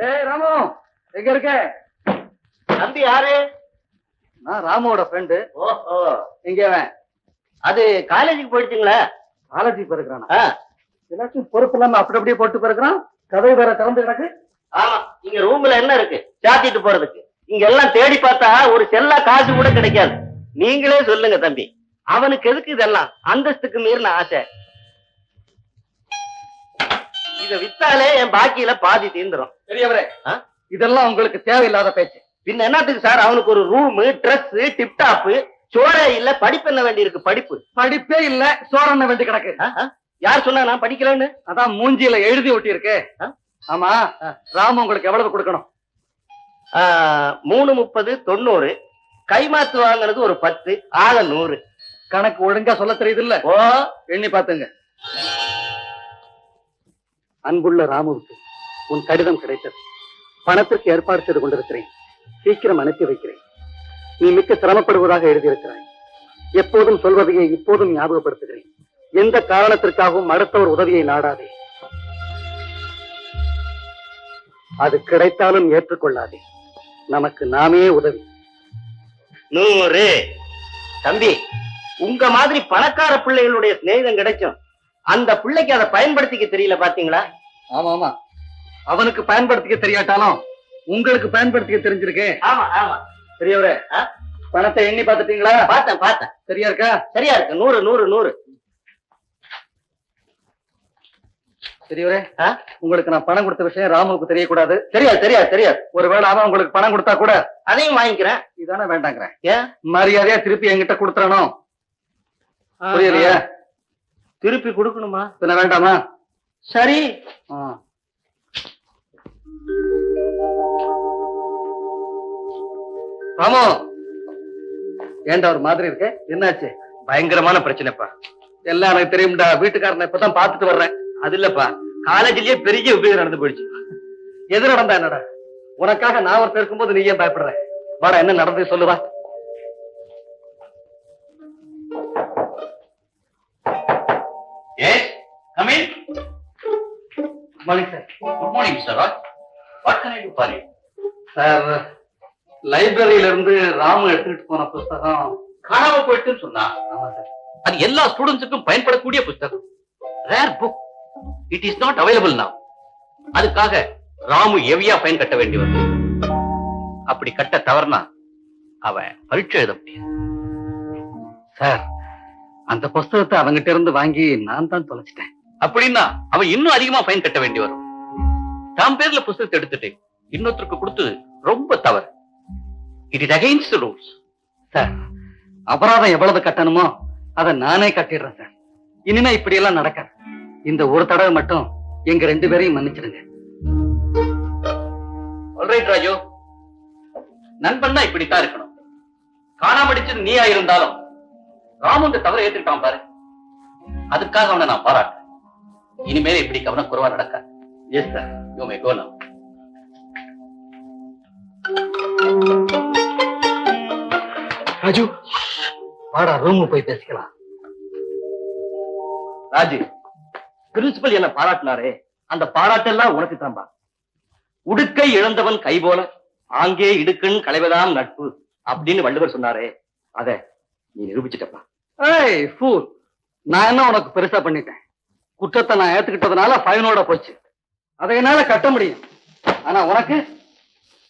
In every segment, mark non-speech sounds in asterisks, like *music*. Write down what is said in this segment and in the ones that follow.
ஏய் ராமு எங்க இருக்க? தம்பி யாரு? நான் ராமுவோட ஃப்ரெண்டு ஓஹோ. எங்க அவன்? அது காலேஜுக்கு போயிடுச்சுங்களா? காலேஜ் பிறகுறானா எல்லாத்தையும் பொறுப்பு இல்லாம அப்படி அப்படியே போட்டு பிறகுறான் கதை வேற திறந்து கிடக்கு. ஆமா இங்க ரூம்ல என்ன இருக்கு? சாத்திட்டு போறதுக்கு. இங்க எல்லாம் தேடி பார்த்தா ஒரு செல்லா காசு கூட கிடைக்காது. நீங்களே சொல்லுங்க தம்பி. அவனுக்கு எதுக்கு இதெல்லாம்? அந்தஸ்துக்கு மீறின ஆசை. இத வித்தாலே என் பாக்கியில பாதி தீந்துரும். பெரியவரே? இதெல்லாம் உங்களுக்கு தேவையில்லாத பேச்சு. பின்ன என்னத்துக்கு சார் அவனுக்கு ஒரு ரூம் Dress டிப்டாப்பு சோறே இல்ல படிப்பு என்ன வேண்டி இருக்கு? படிப்பு. படிப்பே இல்ல சோறண்ண வேண்டி கிடக்கு. யார் சொன்னா நான் படிக்கலன்னு? அதான் மூஞ்சியில எழுதி ஒட்டி இருக்கு? ஆமா ராமு உங்களுக்கு எவ்வளவு கொடுக்கணும்? மூணு முப்பது தொண்ணூறு. கைமாத்து வாங்குறது ஒரு பத்து ஆக நூறு. கணக்கு ஒழுங்கா சொல்ல தெரியுது இல்ல? ஓ. எண்ணி பாத்துங்க அன்புள்ள ராமுவுக்கு உன் கடிதம் கிடைத்தது. பணத்திற்கு ஏற்பாடு செய்து கொண்டிருக்கிறேன். சீக்கிரம் அனுப்பி வைக்கிறேன். நீ மிக்க சிரமப்படுவதாக எழுதியிருக்கிறாய். எப்போதும் சொல்வதையே இப்போதும் ஞாபகப்படுத்துகிறேன். எந்த காரணத்திற்காகவும் அடுத்தவர் உதவியை நாடாதே. அது கிடைத்தாலும் ஏற்றுக்கொள்ளாதே. நமக்கு நாமே உதவி. நூறு. தம்பி உங்க மாதிரி பணக்கார பிள்ளைகளுடைய சிநேகிதம் கிடைக்கும். அந்த பிள்ளைக்கு அதை பயன்படுத்திக்க தெரியல பாத்தீங்களா? ஆமா ஆமா அவனுக்கு பயன்படுத்திக்க தெரியாட்டாலும் உங்களுக்கு பயன்படுத்திக்க தெரிஞ்சிருக்கே. ஆமா ஆமா. பெரியவரே? பணத்தை எண்ணி பாத்துட்டீங்களா பார்த்தேன் பார்த்தேன். சரியா இருக்கா? சரியா இருக்கு. நூறு நூறு நூறு. பெரியவரே? உங்களுக்கு நான் பணம் கொடுத்த விஷயம் ராமுவுக்கு தெரியக்கூடாது. தெரியாது தெரியாது தெரியாது. ஒருவேளை அவன் உங்களுக்கு பணம் கொடுத்தா கூட அதையும் வாங்கிக்கிறேன். இதானே வேண்டாங்கிறேன். ஏன்? மரியாதையா திருப்பி என்கிட்ட கொடுத்துறணும் புரியலையா? திருப்பி கொடுக்கணுமா? பின்ன வேண்டாமா? சரி. ஆ. ராமு ஏன்டா ஒரு மாதிரி இருக்க? என்னாச்சு? பயங்கரமான பிரச்சனைப்பா. எல்லாம் எனக்கு தெரியும்டா. வீட்டுக்காரனை இப்பதான் பாத்துட்டு வர்றேன். அது இல்லப்பா. காலேஜ்லயே பெரிய உபயோகம் நடந்து போயிடுச்சு. எது நடந்தா என்னடா? உனக்காக நான் ஒருத்தர் இருக்கும்போது நீ ஏன் பயப்படுற? வாடா என்ன நடந்தது சொல்லுவா. Morning sir good morning sir what can I do for you sir லைப்ரரியில இருந்து ராமு எடுத்துக்கிட்டு போன புஸ்தகம் காணாம போயிட்டுன்னு சொன்னா? ஆமா சார் அது எல்லா ஸ்டூடெண்ட்ஸுக்கும் பயன்படக்கூடிய புத்தகம் rare book it is not available now. அதுக்காக ராமு எவியா ஃபைன் கட்ட வேண்டி வரும் அப்படி கட்ட தவறுனா அவன் பரீட்சை எழுத முடியாது. சார் அந்த புஸ்தகத்தை அவங்கிட்ட இருந்து வாங்கி நான் தான் தொலைச்சிட்டேன். அப்படின்னா அவன் இன்னும் அதிகமா ஃபைன் கட்ட வேண்டி வரும். தாம் பேர்ல புஸ்தகத்தை எடுத்துட்டு இன்னொருத்தருக்கு கொடுத்து ரொம்ப தவறு. It is against rules sir அபராதம் எவ்வளவு கட்டணுமோ அதை நானே கட்டிடுறேன் சார் இனிமே இப்படி எல்லாம் நடக்காது. இந்த ஒரு தடவை மட்டும் எங்க ரெண்டு பேரையும் மன்னிச்சிடுங்க. ஆல்ரைட் ராஜு. நண்பன்னா இப்படித்தான் இருக்கணும். காணாமடிச்சது நீயா இருந்தாலும் ராமு இந்த தவறை ஏத்துக்கிட்டான் பாரு. அதுக்காக அவனை நான் பாராட்டேன் இனிமேல் இப்படி கவனம் குறைவா நடக்க yes sir you may go now. Raju வாடா ரூமு போய் பேசிக்கலாம். ராஜு பிரின்சிபல் என்ன பாராட்டினாரே. அந்த பாராட்டெல்லாம் உனக்கு தான்பா. உடுக்கை இழந்தவன் கை போல ஆங்கே இடுக்கண் களைவதாம் நட்பு அப்படின்னு வள்ளுவர் சொன்னாரே. அத நீ நிரூபிச்சிட்டப்பா. ஏய் ஃபூல் நான் என்ன உனக்கு பெருசா பண்ணிட்டேன்? குற்றத்தை நான் ஏத்துக்கிட்டதுனால ஃபைனோட போச்சு. அதை என்னால கட்ட முடியும். ஆனா உனக்கு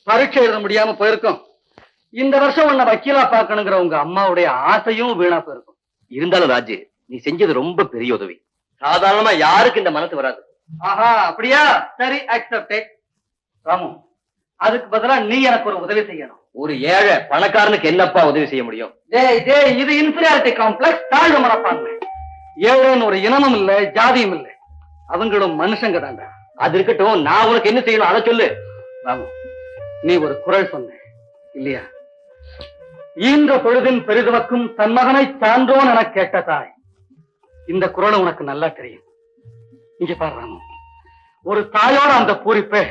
பரீட்சை எழுத முடியாம போயிருக்கும். இந்த வருஷம் உன்னை வக்கீலா பார்க்கணுங்கிற உங்க அம்மாவுடைய ஆசையும் வீணா போயிருக்கும். இருந்தாலும் ராஜு நீ செஞ்சது ரொம்ப பெரிய உதவி. சாதாரணமா யாருக்கு இந்த மனசு வராது. ஆஹா அப்படியா? சரி அக்செப்டே ராமு அதுக்கு பதிலா நீ எனக்கு ஒரு உதவி செய்யணும். ஒரு ஏழை பணக்காரனுக்கு என்னப்பா உதவி செய்ய முடியும்? டேய் டேய் இது இன்ஃபீரியாரிட்டி காம்ப்ளெக்ஸ் தாழ்வு மனப்பான்மை. ஏழைன்னு ஒரு இனமும் இல்ல ஜாதியும் இல்ல. அவங்களும் மனுஷங்க தாண்டா அது இருக்கட்டும் நான் உனக்கு என்ன செய்யணும் அதை சொல்லு. ராமு நீ ஒரு குரல் சொன்ன இல்லையா? ஈன்ற பொழுதின் பெரிதுவக்கும் தன் மகனை சான்றோன் என கேட்ட தாய். இந்த குரல் உனக்கு நல்லா தெரியும். இங்க பாரு ராமு. ஒரு தாயோட அந்த பூரிப்பை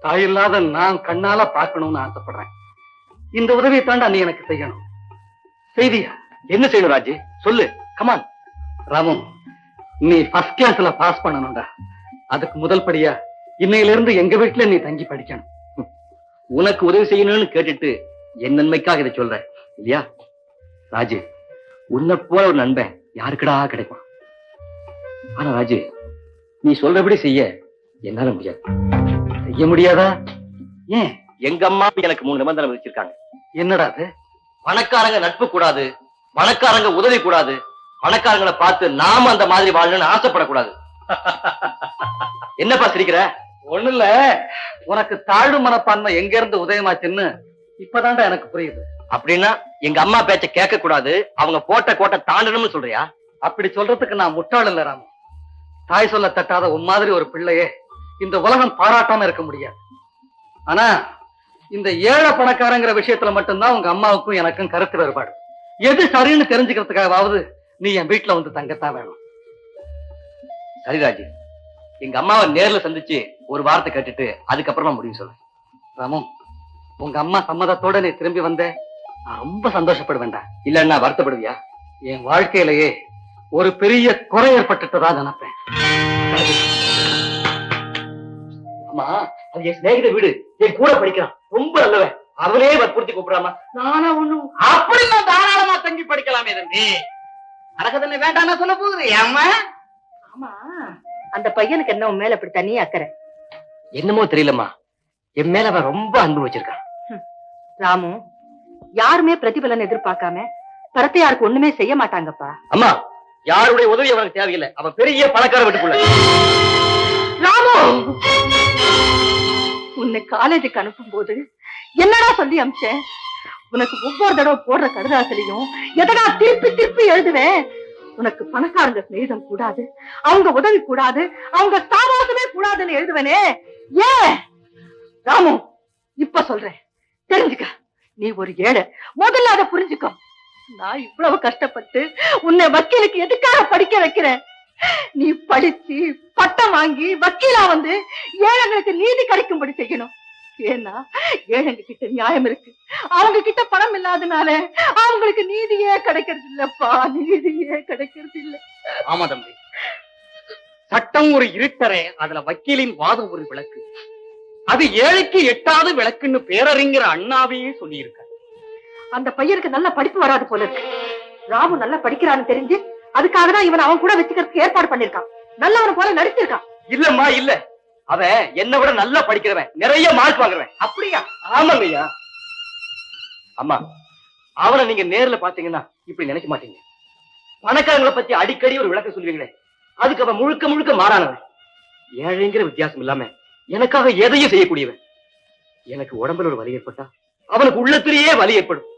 தாய் இல்லாத நான் கண்ணால பார்க்கணும்னு ஆசைப்படுறேன். இந்த உதவியை தாண்டா நீ எனக்கு செய்யணும். செய்தியா? என்ன செய்யணும் ராஜி? சொல்லு. கமான் ராமு நீ ஃபர்ஸ்ட் கிளாஸ்ல பாஸ் பண்ணணும்டா. அதுக்கு முதல் படியா இன்னையில இருந்து எங்க வீட்டுல நீ தங்கி படிக்கணும். உனக்கு உதவி செய்யணும்னு கேட்டுட்டு என் நன்மைக்காக இதை சொல்ற இல்லையா? ராஜு உன்னை போல ஒரு நண்பன் யாருக்கடா கிடைக்கும் ஆனா ராஜு நீ சொல்றபடி செய்ய என்னால முடியாது. செய்ய முடியாதா? ஏன்? எங்க அம்மா எனக்கு மூணு நிபந்தனை வச்சிருக்காங்க என்னடா அது? பணக்காரங்க நட்பு கூடாது பணக்காரங்க உதவி கூடாது பணக்காரங்களை பார்த்து நாம அந்த மாதிரி வாழணும்னு ஆசைப்படக்கூடாது. என்னப்பா சிரிக்கிற? ஒண்ணு இல்ல உனக்கு தாழ்வு மனப்பான்மை எங்க இருந்து உதயமாச்சுன்னு இப்பதான்டா எனக்கு புரியுது. அப்படின்னா எங்க அம்மா பேச்ச கேட்க கூடாது அவங்க போட்ட கோட்டை தாண்டணும்னு சொல்றியா? அப்படி சொல்றதுக்கு நான் முட்டாள் இல்ல ராமு. தாய் சொல்ல தட்டாத உன் மாதிரி ஒரு பிள்ளையே இந்த உலகம் பாராட்டாம இருக்க முடியாது. ஆனா இந்த ஏழை பணக்காரங்கிற விஷயத்துல மட்டும்தான் உங்க அம்மாவுக்கும் எனக்கும் கருத்து வேறுபாடு. எது சரின்னு தெரிஞ்சுக்கிறதுக்காகவாவது நீ என் வீட்டுல வந்து தங்கத்தான் வேணும். சரி எங்க அம்மாவை நேர்ல சந்திச்சு ஒரு வார்த்தை கேட்டுட்டு அதுக்கப்புறமா முடிவு சொல்லு. ராமு உங்க அம்மா சம்மதத்தோட நீ திரும்பி வந்த நான் ரொம்ப சந்தோஷப்படுவேன்டா. இல்லன்னா வருத்தப்படுவியா? என் வாழ்க்கையிலேயே ஒரு பெரிய குறை ஏற்பட்டுட்டதா நினைப்பேன். அம்மா அது என் சிநேகித வீடு. என் கூட படிக்கிறான். ரொம்ப நல்லவன். அவனே வற்புறுத்தி கூப்பிடாமா நானா ஒண்ணும் அப்படி நான் தாராளமா தங்கி படிக்கலாமே தம்பி. அரகதனை வேண்டாம்னா சொல்ல போகுது. ஏம்மா? ஆமா. அந்த பையனுக்கு என்ன உன் மேல இப்படி தனி அக்கறை? என்னமோ தெரியலம்மா. என் மேல அவன் ரொம்ப அன்பு வச்சிருக்கான். ராமு யாருமே பிரதிபலன் எதிர்பார்க்காம பரத்தையாருக்கு ஒண்ணுமே செய்ய மாட்டாங்கப்பா. அம்மா யாருடைய உதவி அவனுக்கு தேவையில்லை. அவன் பெரிய பணக்கார வீட்டுக்குள்ள. ராமு! உன்னை காலேஜுக்கு அனுப்பும் போது என்னடா சொல்லி அமிச்சேன் உனக்கு ஒவ்வொரு தடவை போடுற கடுதாசிலையும் எதனா திருப்பி திருப்பி எழுதுவேன். உனக்கு பணக்காரங்க சிநேகிதம் கூடாது அவங்க உதவி கூடாது அவங்க சாவாசமே கூடாதுன்னு எழுதுவனே. ஏன் ராமு இப்ப சொல்றேன். தெரிஞ்சுக்க நீ ஒரு ஏழை. முதல்ல அதை புரிஞ்சுக்கோ நான் இவ்வளவு கஷ்டப்பட்டு உன்னை வக்கீலுக்கு எதுக்காக படிக்க வைக்கிறேன்? நீ படிச்சு பட்டம் வாங்கி வக்கீலா வந்து ஏழைகளுக்கு நீதி கிடைக்கும்படி செய்யணும். ஏன்னா ஏழைங்க கிட்ட நியாயம் இருக்கு. அவங்க கிட்ட பணம் இல்லாதனால அவங்களுக்கு நீதியே கிடைக்கிறது இல்லப்பா. நீதியே கிடைக்கிறது இல்ல. ஆமா தம்பி. சட்டம் ஒரு இருட்டறை அதுல வக்கீலின் வாதம் ஒரு விளக்கு. அது ஏழைக்கு எட்டாவது விளக்குன்னு பேரறிஞர் அண்ணாவையே சொல்லியிருக்காரு. அந்த பையனுக்கு நல்ல படிப்பு வராது போல இருக்கு. ராமு நல்லா படிக்கிறான்னு தெரிஞ்சு அதுக்காக தான் இவன் அவன் கூட வச்சுக்கிறதுக்கு ஏற்பாடு பண்ணிருக்கான் நல்லவன் போல நடிச்சிருக்கான். இல்லம்மா இல்ல. அவன் என்னை விட நல்லா படிக்கிறவன் நிறைய மார்க் வாங்குறவன். அப்படியா? ஆமாங்கய்யா. அம்மா அவனை நீங்க நேர்ல பாத்தீங்கன்னா இப்படி நினைக்க மாட்டீங்க. பணக்காரங்களை பத்தி அடிக்கடி ஒரு விளக்கம் சொல்லுவீங்களே அதுக்கு அவன் முழுக்க முழுக்க மாறானவன். ஏழைங்கிற வித்தியாசம் இல்லாம எனக்காக எதையும் செய்யக்கூடியவன். எனக்கு உடம்புல ஒரு வலி ஏற்பட்டா அவனுக்கு உள்ளத்திலேயே வலி ஏற்படும்.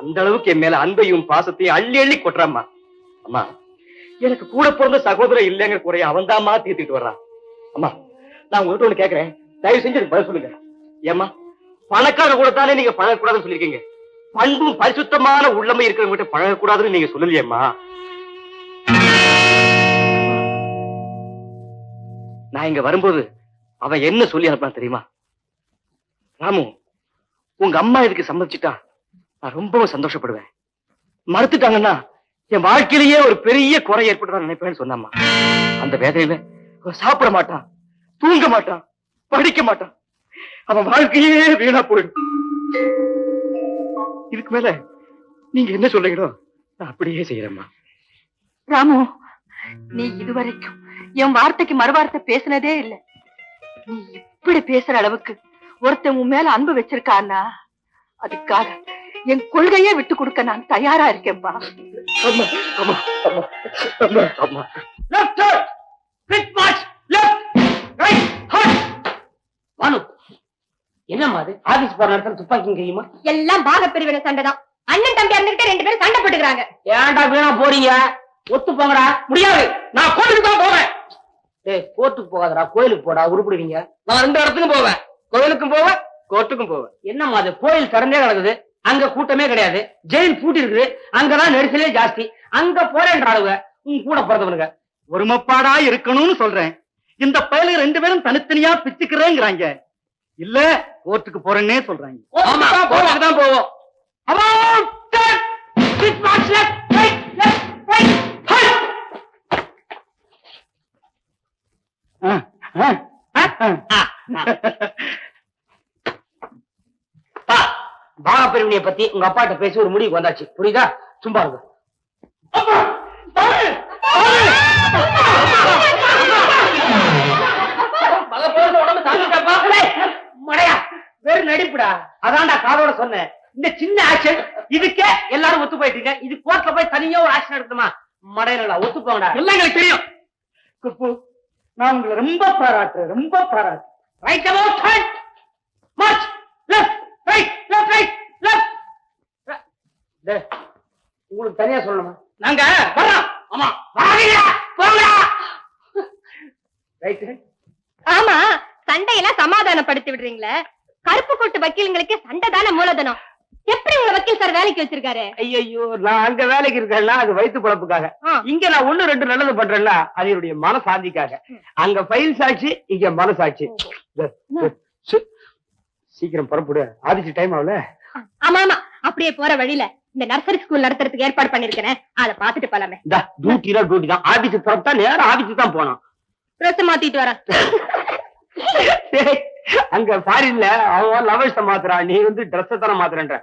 அந்த அளவுக்கு என் மேல அன்பையும் பாசத்தையும் அள்ளி அள்ளி கொட்டுறாம்மா. அம்மா எனக்கு கூட பிறந்த சகோதரன் இல்லைங்கிற குறைய அவன் தான்மா தீர்த்துட்டு வர்றான். அம்மா நான் உங்ககிட்ட ஒண்ணு கேக்குறேன். தயவு செஞ்சு எனக்கு பதில் சொல்லுங்க. ஏம்மா பணக்கார கூட தானே நீங்க பழகக்கூடாதுன்னு சொல்லிருக்கீங்க பண்பும் பரிசுத்தமான உள்ளமை இருக்கிறவங்க பழகக்கூடாதுன்னு நீங்க சொல்லலையேம்மா. நான் இங்க வரும்போது அவன் என்ன சொல்லி அனுப்பான் தெரியுமா? ராமு உங்க அம்மா இதுக்கு சம்மதிச்சிட்டா நான் ரொம்பவும் சந்தோஷப்படுவேன். மறுத்துட்டாங்கன்னா என் வாழ்க்கையிலேயே ஒரு பெரிய குறை ஏற்பட்டுதான் நினைப்பேன்னு சொன்னாம்மா. அந்த வேதையில சாப்பிட மாட்டான். தூங்க மாட்டான் படிக்க மாட்டான். அவன் வாழ்க்கையே வீணா போயிடும். இதுக்கு மேல நீங்க என்ன சொல்றீங்களோ நான் அப்படியே செய்யறேம்மா ராமு நீ இதுவரைக்கும் என் வார்த்தைக்கு மறுவார்த்தை பேசினதே இல்ல. நீ இப்படி பேசுற அளவுக்கு ஒருத்தன் உன் மேல அன்பு வச்சிருக்கான்னா அதுக்காக என் கொள்கையே விட்டு கொடுக்க நான் தயாரா இருக்கேன்பா அம்மா அம்மா அம்மா அம்மா அம்மா. என்னம்மா அது ஆபீஸ் போற நேரத்துல துப்பாக்கி கையுமா எல்லாம் பாக பிரிவினை சண்டைதான் அண்ணன் தம்பி இருந்துகிட்டு ரெண்டு பேரும் சண்டை போட்டுக்கிறாங்க. ஏன்டா வீணா போறீங்க? ஒத்து போங்கடா. முடியாது. நான் கோயிலுக்கு தான் போவேன். டேய் கோர்ட்டுக்கு போகாதடா. கோயிலுக்கு போடா. உருப்பிடுவீங்க. நான் ரெண்டு இடத்துக்கும் போவேன். கோயிலுக்கும் போவேன் கோர்ட்டுக்கும் போவேன். என்னம்மா அது கோயில் திறந்தே கிடக்குது. அங்க கூட்டமே கிடையாது. ஜெயில் பூட்டி இருக்குது அங்கதான் நெரிசலே ஜாஸ்தி. அங்க போறேன்றாளுங்க உன் கூட பிறந்தவனுங்க. ஒருமைப்பாடா இருக்கணும்னு சொல்றேன். இந்த பயலுக ரெண்டு பேரும் தனித்தனியா பிச்சுக்கிறேங்கிறாங்க. இல்ல கோர்ட்டுக்கு போறேன்னே சொல்றாங்க ஆமா கோர்ட்டுக்கு தான் போவோம் About turn! Six march left, right, left, right, halt! ஆ, ஆ, ஆ, ஆ, ஆ. பா, பாகப் பிரிவினைய பத்தி உங்க அப்பாட்ட பேசி ஒரு முடிவுக்கு வந்தாச்சு புரியுதா சும்மா இருங்க நடிப்புடா அதான்டா காதோட சொன்னேன். இந்த சின்ன ஆக்ஷன் இதுக்கே எல்லாரும் ஒத்து போயிட்டீங்க. இது கோர்ட்ல போய் தனியா ஒரு ஆக்ஷன் எடுத்துமா? மடையில ஒத்து போங்கடா எல்லாம் எங்களுக்கு தெரியும். குப்பு நான் உங்களை ரொம்ப பாராட்டுறேன் ரொம்ப பாராட்டு. Right about head march left right left right left உங்களுக்கு தனியா சொல்லணுமா? நாங்க வர்றோம். ஆமா. வாங்கடா போங்கடா. ரைட் ஆமா சண்டையெல்லாம் சமாதானப்படுத்தி விடுறீங்களே. கருப்பு கொட்டு வக்கீலுங்களுக்கு சண்டை தானே மூலதனம்? எப்படி உங்களை வக்கீல் சார் வேலைக்கு வச்சிருக்காரு? ஐயோ நான் அங்க வேலைக்கு இருக்கேன்ல அது வயிற்று குழப்புக்காக. இங்க நான் ஒண்ணு ரெண்டு நல்லது பண்றேன்ல அது என்னுடைய மனசாந்திக்காக அங்க ஃபைல் சாட்சி இங்க மனசாட்சி. சீக்கிரம் புறப்படு. ஆதிச்சு டைம் ஆகல ஆமா ஆமா அப்படியே போற வழியில இந்த நர்சரி ஸ்கூல் நடத்துறதுக்கு ஏற்பாடு பண்ணிருக்கேன். அதை பாத்துட்டு போலாமே. இந்த டியூட்டினா டியூட்டி தான். ஆதிச்சு புறப்பட்டா நேரம் ஆதிச்சு தான் போனோம் ட்ரெஸ் மாத்திட்டு வரேன். *laughs* அங்க ஃபாரின்ல அவன் லவர்ஸ் மாத்துறான் நீ வந்து ட்ரெஸ் தானே மாத்துறன்ற.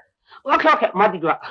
ஓகே ஓகே மாத்திக்கலாம்.